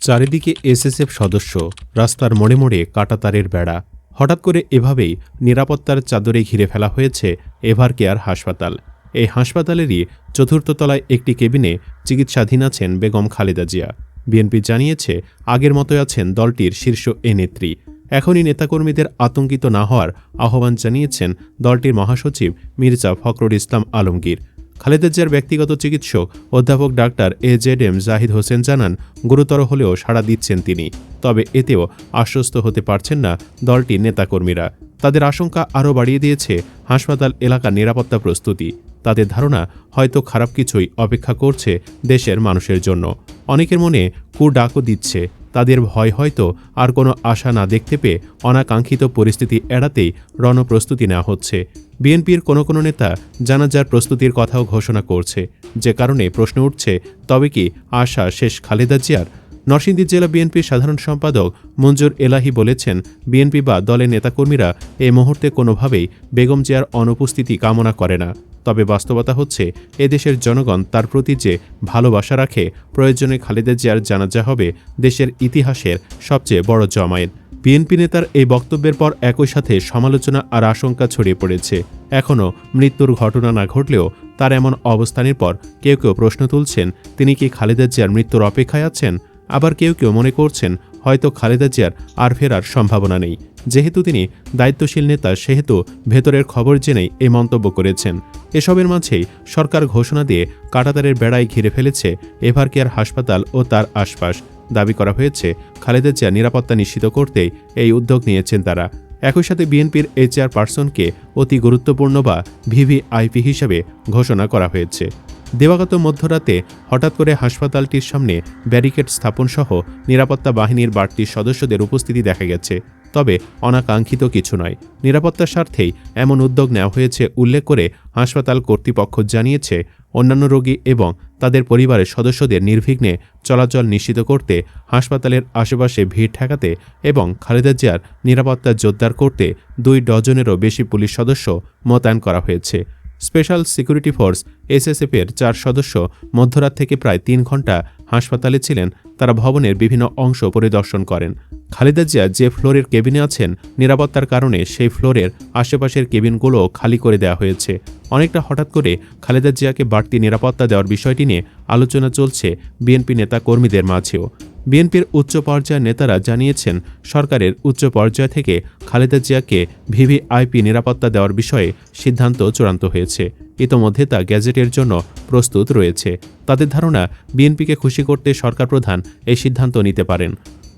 চারিদিকে এসএসএফ সদস্য রাস্তার মোড়ে মোড়ে কাটাতারের বেড়া। হঠাৎ করে এভাবেই নিরাপত্তার চাদরে ঘিরে ফেলা হয়েছে এভার কেয়ার হাসপাতাল। এই হাসপাতালেরই চতুর্থ তলায় একটি কেবিনে চিকিৎসাধীন আছেন বেগম খালেদা জিয়া। বিএনপি জানিয়েছে, আগের মতোই আছেন দলটির শীর্ষ এ নেত্রী। এখনই নেতাকর্মীদের আতঙ্কিত না হওয়ার আহ্বান জানিয়েছেন দলটির মহাসচিব মির্জা ফখরুল ইসলাম আলমগীর। খালেদা জিয়ার ব্যক্তিগত চিকিৎসক অধ্যাপক doctor A Z M Zahid Hossain জানান, গুরুতর হলেও সাড়া দিচ্ছেন তিনি। তবে এতেও আশ্বস্ত হতে পারছেন না দলটির নেতাকর্মীরা। তাদের আশঙ্কা আরও বাড়িয়ে দিয়েছে হাসপাতাল এলাকার নিরাপত্তা প্রস্তুতি। তাদের ধারণা, হয়তো খারাপ কিছুই অপেক্ষা করছে দেশের মানুষের জন্য। অনেকের মনে কু ডাকও দিচ্ছে। তাদের ভয় হয়তো আর কোনো আশা না দেখতে পেয়ে অনাকাঙ্ক্ষিত পরিস্থিতি এড়াতেই রণপ্রস্তুতি নেওয়া হচ্ছে। বিএনপির কোনো কোনো নেতা জানাজার প্রস্তুতির কথাও ঘোষণা করছে। যে কারণে প্রশ্ন উঠছে, তবে কি আশা শেষ খালেদা জিয়ার? নরসিংদী জেলা বিএনপির সাধারণ সম্পাদক মঞ্জুর এলাহি বলেছেন, বিএনপি বা দলের নেতাকর্মীরা এই মুহূর্তে কোনোভাবেই বেগম জিয়ার অনুপস্থিতি কামনা করে না। তবে বাস্তবতা হচ্ছে, এদেশের জনগণ তার প্রতি যে ভালোবাসা রাখে, প্রয়োজনে খালেদা জিয়ার জানাজা হবে দেশের ইতিহাসের সবচেয়ে বড় জমায়েত। বিএনপি নেতার এই বক্তব্যের পর একই সাথে সমালোচনা আর আশঙ্কা ছড়িয়ে পড়েছে। এখনও মৃত্যুর ঘটনা না ঘটলেও তার এমন অবস্থানের পর কেউ কেউ প্রশ্ন তুলছেন, তিনি কি খালেদা জিয়ার মৃত্যুর অপেক্ষায় আছেন? আবার কেউ কেউ মনে করছেন, হয়তো খালেদা জিয়ার আর ফেরার সম্ভাবনা নেই। যেহেতু তিনি দায়িত্বশীল নেতা, সেহেতু ভেতরের খবর জেনেই এই মন্তব্য করেছেন। এসবের মাঝেই সরকার ঘোষণা দিয়ে কাটাতারের বেড়ায় ঘিরে ফেলেছে এভার কেয়ার হাসপাতাল ও তার আশপাশ। দাবি করা হয়েছে, খালেদা জিয়ার নিরাপত্তা নিশ্চিত করতে এই উদ্যোগ নিয়েছেন তারা। একই সাথে বিএনপির এই চেয়ারপারসনকে অতি গুরুত্বপূর্ণ বা ভিভিআইপি হিসেবে ঘোষণা করা হয়েছে। দেবাগত মধ্যরাতে হঠাৎ করে হাসপাতালটির সামনে ব্যারিকেড স্থাপনসহ নিরাপত্তা বাহিনীর বাড়তি সদস্যদের উপস্থিতি দেখা গেছে। তবে অনাকাঙ্ক্ষিত কিছু নয়। নিরাপত্তার স্বার্থেই এমন উদ্যোগ নেওয়া হয়েছে উল্লেখ করে হাসপাতাল কর্তৃপক্ষ জানিয়েছে, অন্যান্য রোগী এবং তাদের পরিবারের সদস্যদের নির্বিঘ্নে চলাচল নিশ্চিত করতে, হাসপাতালের আশেপাশে ভিড় ঠেকাতে এবং খালেদা জিয়ার নিরাপত্তা জোরদার করতে দুই ডজনেরও বেশি পুলিশ সদস্য মোতায়েন করা হয়েছে। স্পেশাল সিকিউরিটি ফোর্স এসএসএফের চার সদস্য মধ্যরাত থেকে প্রায় তিন ঘণ্টা হাসপাতালে ছিলেন। তারা ভবনের বিভিন্ন অংশ পরিদর্শন করেন। খালেদা জিয়া যে ফ্লোরের কেবিনে আছেন, নিরাপত্তার কারণে সেই ফ্লোরের আশেপাশের কেবিনগুলো খালি করে দেওয়া হয়েছে। অনেকটা হঠাৎ করে খালেদা জিয়াকে বাড়তি নিরাপত্তা দেওয়ার বিষয়টি নিয়ে আলোচনা চলছে বিএনপি নেতা কর্মীদের মাঝেও। বিএনপির উচ্চ পর্যায়ের নেতারা জানিয়েছেন, সরকারের উচ্চ পর্যায় থেকে খালেদা জিয়াকে ভিভিআইপি নিরাপত্তা দেওয়ার বিষয়ে সিদ্ধান্ত চূড়ান্ত হয়েছে। ইতোমধ্যে তা গ্যাজেটের জন্য প্রস্তুত রয়েছে। তাদের ধারণা, বিএনপিকে খুশি করতে সরকার প্রধান এই সিদ্ধান্ত নিতে পারেন।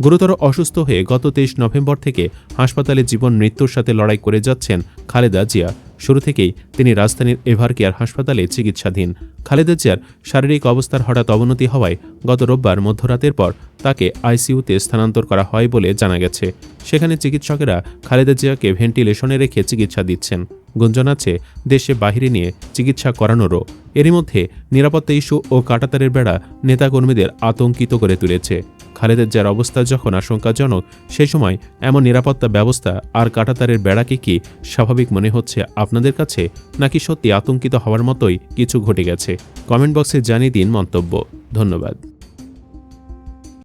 গুরুতর অসুস্থ হয়ে গত তেইশ নভেম্বর থেকে হাসপাতালে জীবন মৃত্যুর সাথে লড়াই করে যাচ্ছেন খালেদা জিয়া। শুরু থেকেই তিনি রাজধানীর এভার কেয়ার হাসপাতালে চিকিৎসাধীন। খালেদা জিয়ার শারীরিক অবস্থার হঠাৎ অবনতি হওয়ায় গত রোববার মধ্যরাতের পর তাকে আইসিইউতে স্থানান্তর করা হয় বলে জানা গেছে। সেখানে চিকিৎসকেরা খালেদা জিয়াকে ভেন্টিলেশনে রেখে চিকিৎসা দিচ্ছেন। গুঞ্জন আছে, দেশে বাহিরে নিয়ে চিকিৎসা করানোরও। এরই মধ্যে নিরাপত্তা ইস্যু ও কাটাতারের বেড়া নেতাকর্মীদের আতঙ্কিত করে তুলেছে। খালেদা যার অবস্থা যখন আশঙ্কাজনক, সেই সময় এমন নিরাপত্তা ব্যবস্থা আর কাটাতারের বেড়াকে কি স্বাভাবিক মনে হচ্ছে আপনাদের কাছে, নাকি সত্যি আতঙ্কিত হওয়ার মতোই কিছু ঘটে গেছে? কমেন্ট বক্সে জানিয়ে দিন মন্তব্য। ধন্যবাদ।